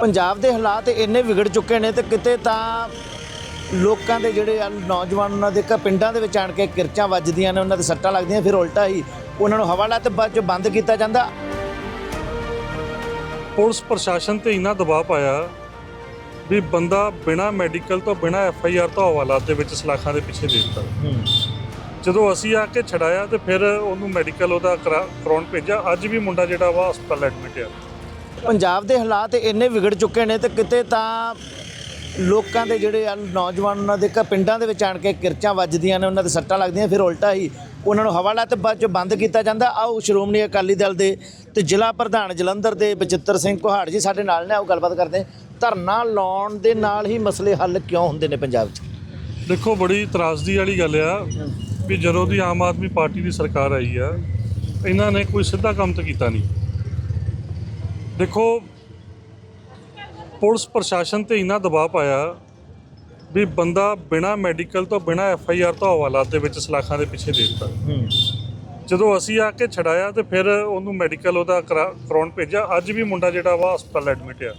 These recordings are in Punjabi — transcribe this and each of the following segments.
ਪੰਜਾਬ ਦੇ ਹਾਲਾਤ ਇੰਨੇ ਵਿਗੜ ਚੁੱਕੇ ਨੇ ਤੇ ਕਿਤੇ ਤਾਂ ਲੋਕਾਂ ਦੇ ਜਿਹੜੇ ਆ ਨੌਜਵਾਨ ਉਹਨਾਂ ਦੇ ਪਿੰਡਾਂ ਦੇ ਵਿੱਚ ਆਣ ਕੇ ਕਿਰਚਾਂ ਵੱਜਦੀਆਂ ਨੇ ਉਹਨਾਂ ਦੇ ਸੱਟਾਂ ਲੱਗਦੀਆਂ ਫਿਰ ਉਲਟਾ ਹੀ ਉਹਨਾਂ ਨੂੰ ਹਵਾਲਾ ਤੇ ਬਾਅਦ ਚ ਬੰਦ ਕੀਤਾ ਜਾਂਦਾ। ਪੁਲਿਸ ਪ੍ਰਸ਼ਾਸਨ ਤੇ ਇੰਨਾ ਦਬਾਅ ਪਾਇਆ ਵੀ ਬੰਦਾ ਬਿਨਾ ਮੈਡੀਕਲ ਤੋਂ ਬਿਨਾ ਐਫ ਆਈ ਆਰ ਤੋਂ ਹਵਾਲਾਤ ਦੇ ਵਿੱਚ ਸਲਾਖਾਂ ਦੇ ਪਿੱਛੇ ਦੇ ਦਿੱਤਾ। ਜਦੋਂ ਅਸੀਂ ਆ ਕੇ ਛਡਾਇਆ ਤੇ ਫਿਰ ਉਹਨੂੰ ਮੈਡੀਕਲ ਉਹਦਾ ਕਰਾ- ਕਰਾਉਣ ਭੇਜਿਆ ਅੱਜ ਵੀ ਮੁੰਡਾ ਜਿਹੜਾ ਵਾ ਹਸਪਤਾਲ ਐਡਮਿਟ ਆ। ਪੰਜਾਬ ਦੇ ਹਾਲਾਤ ਇੰਨੇ ਵਿਗੜ ਚੁੱਕੇ ਨੇ ਤੇ ਕਿਤੇ ਤਾਂ ਲੋਕਾਂ ਦੇ ਜਿਹੜੇ ਆ ਨੌਜਵਾਨ ਉਹਨਾਂ ਦੇ ਘ- ਪਿੰਡਾਂ ਦੇ ਵਿੱਚ ਆਣ ਕੇ ਕਿਰਚਾਂ ਵੱਜਦੀਆਂ ਨੇ, ਉਹਨਾਂ ਦੇ ਸੱਟਾਂ ਲੱਗਦੀਆਂ, ਫਿਰ ਉਲਟਾ ਹੀ ਉਹਨਾਂ ਨੂੰ ਹਵਾਲਾ ਤੇ ਬਾਅਦ ਚ ਬੰਦ ਕੀਤਾ ਜਾਂਦਾ। ਆਓ, ਸ਼੍ਰੋਮਣੀ ਅਕਾਲੀ ਦਲ ਦੇ ਤੇ ਜ਼ਿਲ੍ਹਾ ਪ੍ਰਧਾਨ ਜਲੰਧਰ ਦੇ ਬਚਿੱਤਰ ਸਿੰਘ ਕੁਹਾੜ ਜੀ ਸਾਡੇ ਨਾਲ ਨੇ, ਆਓ ਗੱਲਬਾਤ ਕਰਦੇ ਧਰਨਾ ਲਾਉਣ ਦੇ ਨਾਲ ਹੀ ਮਸਲੇ ਹੱਲ ਕਿਉਂ ਹੁੰਦੇ ਨੇ ਪੰਜਾਬ 'ਚ? ਦੇਖੋ, ਬੜੀ ਤਰਾਸਦੀ ਵਾਲੀ ਗੱਲ ਆ ਵੀ ਜਦੋਂ ਦੀ ਆਮ ਆਦਮੀ ਪਾਰਟੀ ਦੀ ਸਰਕਾਰ ਆਈ ਆ, ਇਹਨਾਂ ਨੇ ਕੋਈ ਸਿੱਧਾ ਕੰਮ ਤਾਂ ਕੀਤਾ ਨਹੀਂ। ਦੇਖੋ ਪੁਲਿਸ ਪ੍ਰਸ਼ਾਸਨ ਤੇ ਇੰਨਾ ਦਬਾਅ ਪਾਇਆ ਵੀ ਬੰਦਾ ਬਿਨਾ ਮੈਡੀਕਲ ਤੋਂ ਬਿਨਾ ਐਫ ਆਈ ਆਰ ਤੋਂ ਹਵਾਲਾਤ ਦੇ ਵਿੱਚ ਸਲਾਖਾਂ ਦੇ ਪਿੱਛੇ ਦੇ ਦਿੱਤਾ। ਜਦੋਂ ਅਸੀਂ ਆ ਕੇ ਛਡਾਇਆ ਤੇ ਫਿਰ ਉਹਨੂੰ ਮੈਡੀਕਲ ਉਹਦਾ ਕਰਾ- ਕਰਾਉਣ ਭੇਜਿਆ ਅੱਜ ਵੀ ਮੁੰਡਾ ਜਿਹੜਾ ਵਾ ਹਸਪਤਾਲ ਐਡਮਿਟ ਆ।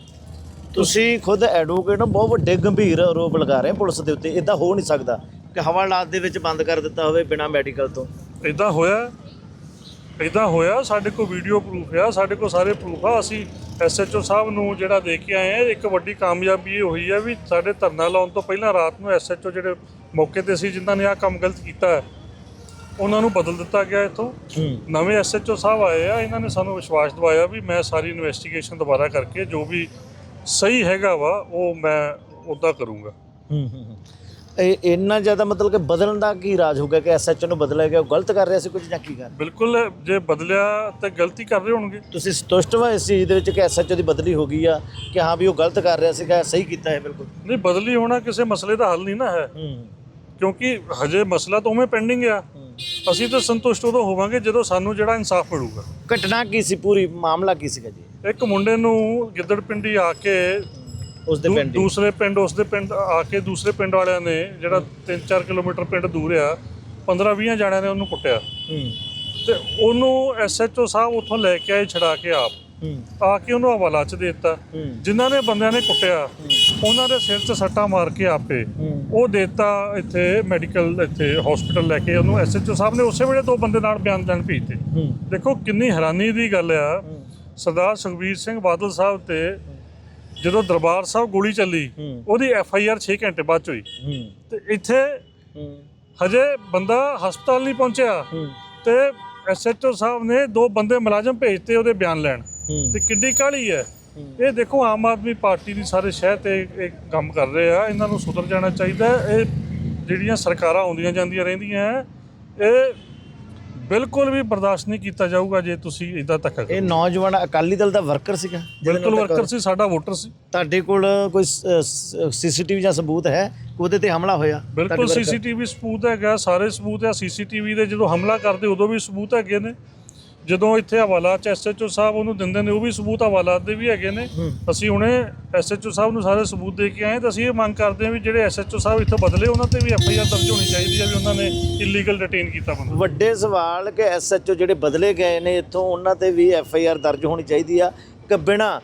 ਤੁਸੀਂ ਖੁਦ ਐਡਵੋਕੇਟ ਹੋ ਬਹੁਤ ਵੱਡੇ ਗੰਭੀਰ ਆਰੋਪ ਲਗਾ ਰਹੇ ਪੁਲਿਸ ਦੇ ਉੱਤੇ ਇਦਾਂ ਹੋ ਨਹੀਂ ਸਕਦਾ ਕਿ ਹਵਾਲਾਤ ਦੇ ਵਿੱਚ ਬੰਦ ਕਰ ਦਿੱਤਾ ਹੋਵੇ ਬਿਨਾਂ ਮੈਡੀਕਲ ਤੋਂ। ਇਦਾਂ ਹੋਇਆ ਇਦਾਂ ਹੋਇਆ ਸਾਡੇ ਕੋਲ ਵੀਡੀਓ ਪ੍ਰੂਫ ਆ ਸਾਡੇ ਕੋਲ ਸਾਰੇ ਪ੍ਰੂਫ ਆ। ਅਸੀਂ ਐਸਐਚਓ ਸਾਹਿਬ ਨੂੰ ਜਿਹੜਾ ਦੇ ਕੇ ਆਏ ਆ ਇੱਕ ਵੱਡੀ ਕਾਮਯਾਬੀ ਇਹ ਹੋਈ ਹੈ ਵੀ ਸਾਡੇ ਧਰਨਾ ਲਾਉਣ ਤੋਂ ਪਹਿਲਾਂ ਰਾਤ ਨੂੰ ਐਸਐਚਓ ਜਿਹੜੇ ਮੌਕੇ ਤੇ ਸੀ ਜਿਨ੍ਹਾਂ ਨੇ ਆ ਕੰਮ ਗਲਤ ਕੀਤਾ ਹੈ, ਉਹਨਾਂ ਨੂੰ ਬਦਲ ਦਿੱਤਾ ਗਿਆ ਇੱਥੋਂ। ਨਵੇਂ ਐਸਐਚਓ ਸਾਹਿਬ ਆਏ ਆ ਇਹਨਾਂ ਨੇ ਸਾਨੂੰ ਵਿਸ਼ਵਾਸ ਦਿਵਾਇਆ ਵੀ ਮੈਂ ਸਾਰੀ ਇਨਵੈਸਟੀਗੇਸ਼ਨ ਦੁਬਾਰਾ ਕਰਕੇ ਜੋ ਵੀ ਸਹੀ ਹੈਗਾ ਵਾ ਉਹ ਮੈਂ ਉੱਦਾਂ ਕਰੂੰਗਾ। ਇਹ ਇੰਨਾ ਜ਼ਿਆਦਾ ਮਤਲਬ ਕਿ ਬਦਲਣ ਦਾ ਕੀ ਰਾਜ ਹੋ ਗਿਆ ਕਿ ਐਸਐਚਓ ਨੂੰ ਬਦਲਿਆ ਗਿਆ ਉਹ ਗਲਤ ਕਰ ਰਿਹਾ ਸੀ ਕੁਝ ਜਾਂ ਕੀ ਕਰ ਬਿਲਕੁਲ ਜੇ ਬਦਲਿਆ ਤੇ ਗਲਤੀ ਕਰ ਰਹੇ ਹੋਣਗੇ। ਤੁਸੀਂ ਸੰਤੁਸ਼ਟ ਹੋ ਇਸ ਚੀਜ਼ ਦੇ ਵਿੱਚ ਕਿ ਐਸਐਚਓ ਦੀ ਬਦਲੀ ਹੋ ਗਈ ਆ ਕਿ ਹਾਂ ਵੀ ਉਹ ਗਲਤ ਕਰ ਰਿਹਾ ਸੀਗਾ ਸਹੀ ਕੀਤਾ ਹੈ ਬਿਲਕੁਲ। ਨਹੀਂ ਬਦਲੀ ਹੋਣਾ ਕਿਸੇ ਮਸਲੇ ਦਾ ਹੱਲ ਨਹੀਂ ਨਾ ਹੈ। ਕਿਉਂਕਿ ਹਜੇ ਮਸਲਾ ਤਾਂ ਉਵੇਂ ਪੈਂਡਿੰਗ ਆ। ਅਸੀਂ ਤਾਂ ਸੰਤੁਸ਼ਟ ਉਦੋਂ ਹੋਵਾਂਗੇ ਜਦੋਂ ਸਾਨੂੰ ਜਿਹੜਾ ਇਨਸਾਫ ਮਿਲੂਗਾ। ਘਟਨਾ ਕੀ ਸੀ ਪੂਰੀ ਮਾਮਲਾ ਕੀ ਸੀਗਾ ਜੀ? ਇੱਕ ਮੁੰਡੇ ਨੂੰ ਗਿੱਦੜ ਪਿੰਡੀ ਆ ਕੇ ਉਸ ਦੇ ਪਿੰਡ। ਦੂਸਰੇ ਪਿੰਡ ਉਸ ਦੇ ਪਿੰਡ ਆ ਕੇ ਦੂਸਰੇ ਪਿੰਡ ਵਾਲਿਆਂ ਨੇ ਜਿਹੜਾ 3-4 ਕਿਲੋਮੀਟਰ ਪਿੰਡ ਦੂਰ ਆ 15-20 ਜਾਣਿਆਂ ਨੇ ਉਹਨੂੰ ਕੁੱਟਿਆ। ਹੂੰ। ਤੇ ਉਹਨੂੰ ਐਸਐਚਓ ਸਾਹਿਬ ਉੱਥੋਂ ਲੈ ਕੇ ਆਏ ਛਡਾ ਕੇ ਆਪ। ਹੂੰ। ਆ ਕੇ ਉਹਨੂੰ ਹਵਾਲਾ 'ਚ ਦੇ ਦਿੱਤਾ। ਜਿਨ੍ਹਾਂ ਨੇ ਬੰਦਿਆਂ ਨੇ ਕੁੱਟਿਆ ਉਹਨਾਂ ਦੇ ਸਿਰ 'ਚ ਸੱਟਾਂ ਮਾਰ ਕੇ ਆਪੇ ਉਹ ਦੇਤਾ ਇੱਥੇ ਮੈਡੀਕਲ ਇੱਥੇ ਹਸਪੀਟਲ ਲੈ ਕੇ ਉਹਨੂੰ ਐਸਐਚਓ ਸਾਹਿਬ ਨੇ ਉਸੇ ਵੇਲੇ ਦੋ ਬੰਦੇ ਨਾਲ ਬਿਆਨ ਦੇਣ ਭੇਜਤੇ। ਦੇਖੋ ਕਿੰਨੀ ਹੈਰਾਨੀ ਦੀ ਗੱਲ ਆ। ਸਰਦਾਰ ਸੁਖਬੀਰ ਸਿੰਘ ਬਾਦਲ ਸਾਹਿਬ ਤੇ ਜਦੋਂ ਦਰਬਾਰ ਸਾਹਿਬ ਗੋਲੀ ਚੱਲੀ। ਉਹਦੀ ਐਫ ਆਈ ਆਰ 6 ਘੰਟੇ ਬਾਅਦ ਚ ਹੋਈ। ਤੇ ਇੱਥੇ ਹਜੇ ਬੰਦਾ ਹਸਪਤਾਲ ਨਹੀਂ ਪਹੁੰਚਿਆ। ਤੇ ਐਸਐਚਓ ਸਾਹਿਬ ਨੇ ਦੋ ਬੰਦੇ ਮੁਲਾਜ਼ਮ ਭੇਜਤੇ ਉਹਦੇ ਬਿਆਨ ਲੈਣ। ਤੇ ਕਿੱਡੀ ਕਾਹਲੀ ਹੈ। ਇਹ ਦੇਖੋ ਆਮ ਆਦਮੀ ਪਾਰਟੀ ਦੀ ਸਾਰੇ ਸ਼ਹਿਰ ਤੇ ਇਹ ਕੰਮ ਕਰ ਰਹੇ ਆ। ਇਹਨਾਂ ਨੂੰ ਸੁਧਰ ਜਾਣਾ ਚਾਹੀਦਾ। ਇਹ ਜਿਹੜੀਆਂ ਸਰਕਾਰਾਂ ਆਉਂਦੀਆਂ ਜਾਂਦੀਆਂ ਰਹਿੰਦੀਆਂ ਇਹ ਬਿਲਕੁਲ ਵੀ ਬਰਦਾਸ਼ਤ ਨਹੀਂ ਕੀਤਾ ਜਾਊਗਾ ਜੇ ਤੁਸੀਂ ਇਦਾਂ ਧੱਕਾ ਇਹ ਨੌਜਵਾਨ ਅਕਾਲੀ ਦਲ ਦਾ ਵਰਕਰ ਸੀਗਾ। ਜਿਹਦੇ ਨਾਲ ਬਿਲਕੁਲ ਵਰਕਰ ਸੀ ਸਾਡਾ ਵੋਟਰ ਸੀ। ਤੁਹਾਡੇ ਕੋਲ ਕੋਈ ਸੀਸੀਟੀਵੀ ਜਾਂ ਸਬੂਤ ਹੈ? ਕਿ ਉਹਦੇ ਤੇ ਹਮਲਾ ਹੋਇਆ। ਬਿਲਕੁਲ ਤੁਹਾਡੇ worker- ਸੀਸੀਟੀਵੀ ਸਬੂਤ ਹੈਗਾ ਸਾਰੇ ਸਬੂਤ ਹੈ ਸੀਸੀਟੀਵੀ ਦੇ ਜਦੋਂ ਹਮਲਾ ਕਰਦੇ ਉਦੋਂ ਵੀ ਸਬੂਤ ਹੈਗੇ ਨੇ। ਜਦੋਂ ਇੱਥੇ ਹਵਾਲਾ ਚ ਐਸਐਚਓ ਸਾਹਿਬ ਉਹਨੂੰ ਦਿੰਦੇ ਨੇ ਉਹ ਵੀ ਸਬੂਤ ਹਵਾਲਾਤ ਦੇ ਵੀ ਹੈਗੇ ਨੇ। ਅਸੀਂ ਹੁਣੇ ਐਸਐਚਓ ਸਾਹਿਬ ਨੂੰ ਸਾਰੇ ਸਬੂਤ ਦੇ ਕੇ ਆਏ ਤਾਂ ਅਸੀਂ ਇਹ ਮੰਗ ਕਰਦੇ ਹਾਂ ਵੀ ਜਿਹੜੇ ਐਸਐਚਓ ਸਾਹਿਬ ਇੱਥੋਂ ਬਦਲੇ ਉਹਨਾਂ ਤੇ ਵੀ ਐਫਆਈਆਰ ਦਰਜ ਹੋਣੀ ਚਾਹੀਦੀ ਹੈ ਵੀ ਉਹਨਾਂ ਨੇ ਇਲੀਗਲ ਡਿਟੇਨ ਕੀਤਾ ਬੰਦਾ। ਵੱਡੇ ਸਵਾਲ ਕਿ ਐਸਐਚਓ ਜਿਹੜੇ ਬਦਲੇ ਗਏ ਨੇ ਇੱਥੋਂ ਉਹਨਾਂ ਤੇ ਵੀ ਐਫਆਈਆਰ ਦਰਜ ਹੋਣੀ ਚਾਹੀਦੀ ਆ ਕਿ ਬਿਨਾ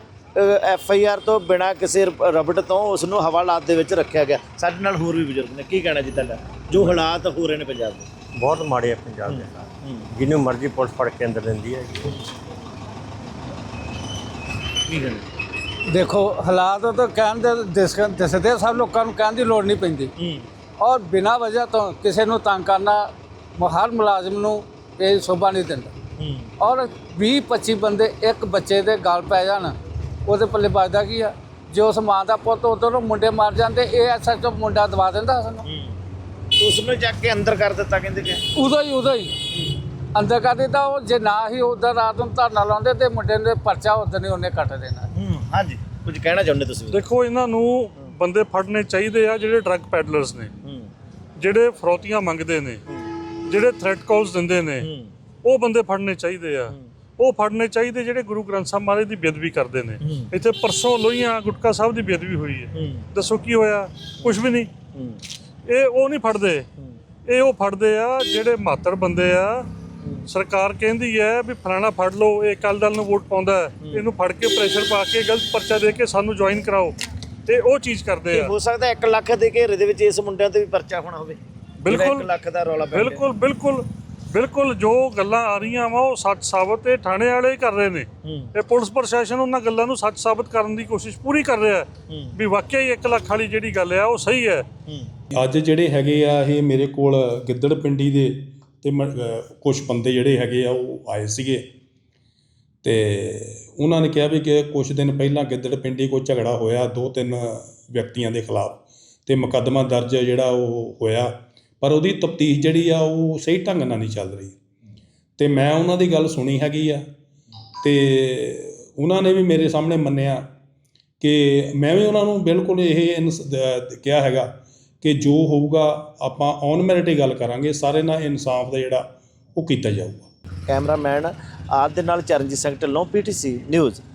ਐਫਆਈਆਰ ਤੋਂ ਬਿਨਾ ਕਿਸੇ ਰ- ਰਬਟ ਤੋਂ ਉਸ ਨੂੰ ਹਵਾਲਾਤ ਦੇ ਵਿੱਚ ਰੱਖਿਆ ਗਿਆ। ਸਾਡੇ ਨਾਲ ਹੋਰ ਵੀ ਬਜ਼ੁਰਗ ਨੇ ਕੀ ਕਹਿਣਾ ਜੀ ਤੁਹਾਡਾ? ਜੋ ਹਾਲਾਤ ਹੋ ਰਹੇ ਨੇ ਪੰਜਾਬ ਦੇ। ਬਹੁਤ ਮਾੜੇ ਆ ਪੰਜਾਬ ਦੇ ਜਿਹਨੂੰ ਮਰਜ਼ੀ ਪੁਲਿਸ ਫੜ ਕੇ ਅੰਦਰ ਦਿੰਦੀ ਹੈ। ਕੀ ਕਹਿਣਾ ਦੇਖੋ ਹਾਲਾਤ ਤਾਂ ਕਹਿਣ ਦੇ ਦਿਸ- ਦਿਸਦੇ ਸਭ ਲੋਕਾਂ ਨੂੰ ਕਹਿਣ ਦੀ ਲੋੜ ਨਹੀਂ ਪੈਂਦੀ। ਹੂੰ। ਔਰ ਬਿਨਾਂ ਵਜ੍ਹਾ ਤੋਂ ਕਿਸੇ ਨੂੰ ਤੰਗ ਕਰਨਾ ਮ- ਹਰ ਮੁਲਾਜ਼ਮ ਨੂੰ ਇਹ ਸ਼ੋਭਾ ਨਹੀਂ ਦਿੰਦਾ। ਹੂੰ। ਔਰ 20 25 ਬੰਦੇ ਇੱਕ ਬੱਚੇ ਦੇ ਗਲ ਪੈ ਜਾਣ ਉਹਦੇ ਪੱਲੇ ਵੱਜਦਾ ਕੀ ਆ? ਜੇ ਉਸ ਮਾਂ ਦਾ ਪੁੱਤ ਉਧਰੋਂ ਮੁੰਡੇ ਮਾਰ ਜਾਂਦੇ ਇਹ ਐਸਐਚਓ ਮੁੰਡਾ ਦਵਾ ਦਿੰਦਾ ਸਾਨੂੰ। ਉਸ ਨੂੰ ਚੱਕ ਕੇ ਅੰਦਰ ਕਰ ਦਿੱਤਾ ਕਹਿੰਦੇ ਕਿ? ਉਦੋਂ ਹੀ ਉਦੋਂ ਹੀ। ਅੰਦਰ ਕਰ ਦਿੱਤਾ ਉਹ ਜੇ ਨਾ ਹੀ ਉਧਰ ਰਾਤ ਨੂੰ ਧਰਨਾ ਲਾਉਂਦੇ ਤੇ ਮੁੰਡੇ ਦੇ ਪਰਚਾ ਉਦੋਂ ਨਹੀਂ ਉਹਨੇ ਕੱਟ ਦੇਣਾ। ਹੂੰ ਹਾਂਜੀ। ਕੁਝ ਕਹਿਣਾ ਚਾਹੁੰਦੇ ਤੁਸੀਂ ਦੇਖੋ ਇਹਨਾਂ ਨੂੰ ਬੰਦੇ ਫੜਨੇ ਚਾਹੀਦੇ ਆ ਜਿਹੜੇ ਡਰੱਗ ਪੈਡਲਰਸ ਨੇ। ਹੂੰ। ਜਿਹੜੇ ਫਰੋਤੀਆਂ ਮੰਗਦੇ ਨੇ ਜਿਹੜੇ ਥ੍ਰੈਟ ਕਾਲਸ ਦਿੰਦੇ ਨੇ ਉਹ ਬੰਦੇ ਫੜਨੇ ਚਾਹੀਦੇ ਆ। ਉਹ ਫੜਨੇ ਚਾਹੀਦੇ ਜਿਹੜੇ ਗੁਰੂ ਗ੍ਰੰਥ ਸਾਹਿਬ ਮਹਾਰਾਜ ਦੀ ਬੇਅਦਬੀ ਕਰਦੇ ਨੇ। ਇੱਥੇ ਪਰਸੋਂ ਲੋਹੀਆਂ ਗੁਟਕਾ ਸਾਹਿਬ ਦੀ ਬੇਅਦਬੀ ਹੋਈ ਹੈ। ਦੱਸੋ ਕੀ ਹੋਇਆ? ਕੁਝ ਵੀ ਨਹੀਂ। ਇਹ ਉਹ ਨਹੀਂ ਫੜਦੇ। ਇਹ ਉਹ ਫੜਦੇ ਆ ਜਿਹੜੇ ਮਾਤੜ ਬੰਦੇ ਆ। ਸਰਕਾਰ ਕਹਿੰਦੀ ਹੈ ਵੀ ਫਲਾਣਾ ਫੜ ਲਓ ਇਹ ਅਕਾਲੀ ਦਲ ਨੂੰ ਵੋਟ ਪਾਉਂਦਾ ਇਹਨੂੰ ਫੜ ਕੇ ਪ੍ਰੈਸ਼ਰ ਪਾ ਕੇ ਗਲਤ ਪਰਚਾ ਦੇ ਕੇ ਸਾਨੂੰ ਜੁਆਇਨ ਕਰਾਓ। ਤੇ ਉਹ ਚੀਜ਼ ਕਰਦੇ ਆ। ਹੋ ਸਕਦਾ 1 ਲੱਖ ਦੇ ਘੇਰੇ ਦੇ ਵਿੱਚ ਇਸ ਮੁੰਡਿਆਂ ਤੇ ਵੀ ਪਰਚਾ ਹੋਣਾ ਹੋਵੇ। ਬਿਲਕੁਲ। 1 ਲੱਖ ਦਾ ਰੌਲਾ ਬਿਲਕੁਲ ਬਿਲਕੁਲ। ਬਿਲਕੁਲ ਜੋ ਗੱਲਾਂ ਆ ਰਹੀਆਂ ਵਾ ਉਹ ਸੱਚ ਸਾਬਤ ਇਹ ਥਾਣੇ ਵਾਲੇ ਹੀ ਕਰ ਰਹੇ ਨੇ। ਤੇ ਪੁਲਿਸ ਪ੍ਰਸ਼ਾਸਨ ਉਹਨਾਂ ਗੱਲਾਂ ਨੂੰ ਸੱਚ ਸਾਬਤ ਕਰਨ ਦੀ ਕੋਸ਼ਿਸ਼ ਪੂਰੀ ਕਰ ਰਿਹਾ ਹੈ। ਵੀ ਵਾਕਿਆ ਹੀ 1 ਲੱਖ ਵਾਲੀ ਜਿਹੜੀ ਗੱਲ ਆ ਉਹ ਸਹੀ ਹੈ। ਅੱਜ ਜਿਹੜੇ ਹੈਗੇ ਆ ਇਹ ਮੇਰੇ ਕੋਲ ਗਿੱਦੜ ਪਿੰਡੀ ਦੇ ਤੇ ਕੁਝ ਬੰਦੇ ਜਿਹੜੇ ਹੈਗੇ ਆ ਉਹ ਆਏ ਸੀਗੇ। ਤੇ ਉਹਨਾਂ ਨੇ ਕਿਹਾ ਵੀ ਕਿ ਕੁਝ ਦਿਨ ਪਹਿਲਾਂ ਗਿੱਦੜ ਪਿੰਡੀ ਕੋਈ ਝਗੜਾ ਹੋਇਆ ਦੋ ਤਿੰਨ ਵਿਅਕਤੀਆਂ ਦੇ ਖਿਲਾਫ। ਤੇ ਮੁਕੱਦਮਾ ਦਰਜ ਜਿਹੜਾ ਉਹ ਹੋਇਆ। ਪਰ ਉਹਦੀ ਤਫਤੀਸ਼ ਜਿਹੜੀ ਆ ਉਹ ਸਹੀ ਢੰਗ ਨਾਲ ਨਹੀਂ ਚੱਲ ਰਹੀ। ਤੇ ਮੈਂ ਉਹਨਾਂ ਦੀ ਗੱਲ ਸੁਣੀ ਹੈਗੀ ਆ। ਤੇ ਉਹਨਾਂ ਨੇ ਵੀ ਮੇਰੇ ਸਾਹਮਣੇ ਮੰਨਿਆ ਕਿ ਮੈਂ ਵੀ ਉਹਨਾਂ ਨੂੰ ਬਿਲਕੁਲ ਇਹ ਇਨਸ- ਕਿਹਾ ਹੈਗਾ ਕਿ ਜੋ ਹੋਊਗਾ ਆਪਾਂ ਔਨ ਮੈਰਿਟ ਹੀ ਗੱਲ ਕਰਾਂਗੇ, ਸਾਰੇ ਨਾਲ ਇਨਸਾਫ ਦਾ ਜਿਹੜਾ ਉਹ ਕੀਤਾ ਜਾਊਗਾ। ਕੈਮਰਾਮੈਨ ਆਪ ਦੇ ਨਾਲ ਚਰਨਜੀਤ ਸਿੰਘ ਢਿੱਲੋਂ ਪੀਟੀਸੀ ਨਿਊਜ਼